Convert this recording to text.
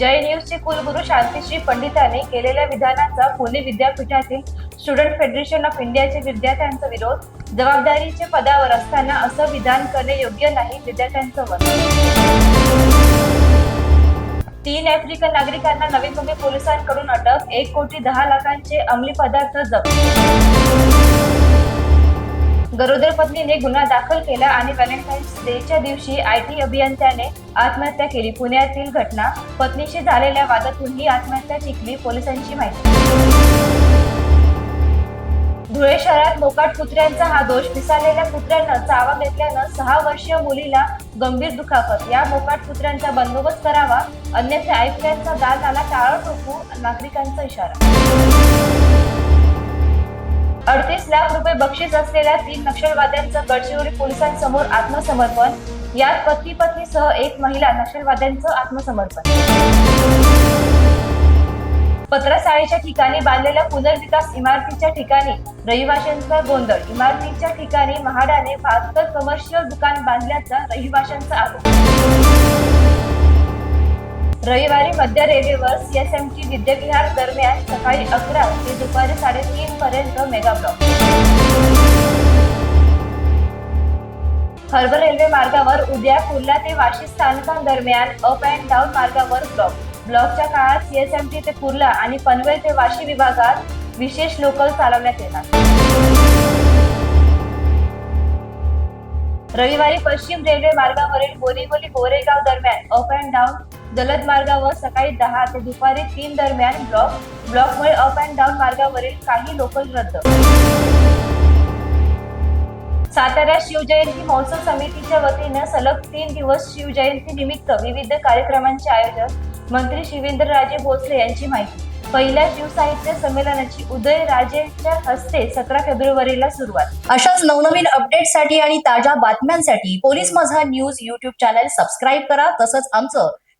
युनिव्हर्सिटीचे कुलगुरू शांतीश्री पंडितांनी केलेल्या विधानाचा पुणे विद्यापीठातील स्टुडंट फेडरेशन ऑफ इंडियाचे विद्यार्थ्यांचा विरोध जबाबदारीचे पदावर असताना असं विधान करणे योग्य नाही विद्यार्थ्यांचं तीन आफ्रिकन नागरिकांना नवी मुंबई पोलिसांकडून अटक एक कोटी दहा लाखांचे अंमली पदार्थ जप्त. गरोदर पत्नीने गुन्हा दाखल केला आणि व्हॅलेंटाईन्स डेच्या दिवशी आय टी अभियंत्याने आत्महत्या केली. पुण्यातील घटना पत्नीशी झालेल्या वादातून ही आत्महत्या टिकली पोलिसांची माहिती. धुळे शहरात मोकाट कुत्र्यांचा हा दोष पिसाळलेल्या कुत्र्यांना चावा घेतल्यानं सहा वर्षीय मुलीला गंभीर दुखापत. या मोकाट कुत्र्यांचा बंदोबस्त करावा अन्यथा ऐकल्यांचा दाल आला टाळं टोकू नागरिकांचा इशारा. अडतीस लाख रुपये बक्षीस असलेल्या तीन नक्षलवाद्यांचं गडचिरोली पोलिसांसमोर आत्मसमर्पण. यात पत्नी पत्नीसह एक महिला नक्षलवाद्यांचं आत्मसमर्पण. पत्रसाळीच्या ठिकाणी बांधलेल्या पुनर्विकास इमारतीच्या ठिकाणी रहिवाशांचा गोंधळ. इमारतीच्या ठिकाणी महाडाने बहात्तर कमर्शियल दुकान बांधल्याचा रहिवाशांचा आरोप. रविवारी मध्य रेल्वेवर सीएसएमटी विद्याविहार दरम्यान सकाळी अकरा ते दुपारी साडेतीन पर्यंत मेगा ब्लॉक. हर्बर रेल्वे मार्गावर उद्या कुर्ला ते वाशी स्थानकांदरम्यान अप अँड डाऊन मार्गावर ब्लॉक. ब्लॉकच्या काळात सीएसएमटी ते कुर्ला आणि पनवेल ते वाशी विभागात विशेष लोकल चालवण्यात येणार. रविवारी पश्चिम रेल्वे मार्गावरील बोरीवली गोरेगाव दरम्यान अप अँड डाऊन जलद मार्गावर सकाळी दहा ते दुपारी तीन दरम्यान ब्लॉक ब्लॉकमुळे अप अँड डाऊन मार्गावरील काही लोकल रद्द. सातारा शिवजयंती महोत्सव समितीच्या वतीनं सलग तीन दिवस शिवजयंती निमित्त विविध कार्यक्रमांचे आयोजन मंत्री शिवेंद्रराजे भोसले यांची माहिती. पहिल्या शिवसाहित्य संमेलनाची उदयराजेंच्या हस्ते सतरा फेब्रुवारीला सुरुवात. अशाच नवनवीन अपडेटसाठी आणि ताज्या बातम्यांसाठी police Majha news YouTube channel subscribe करा. तसंच आमचं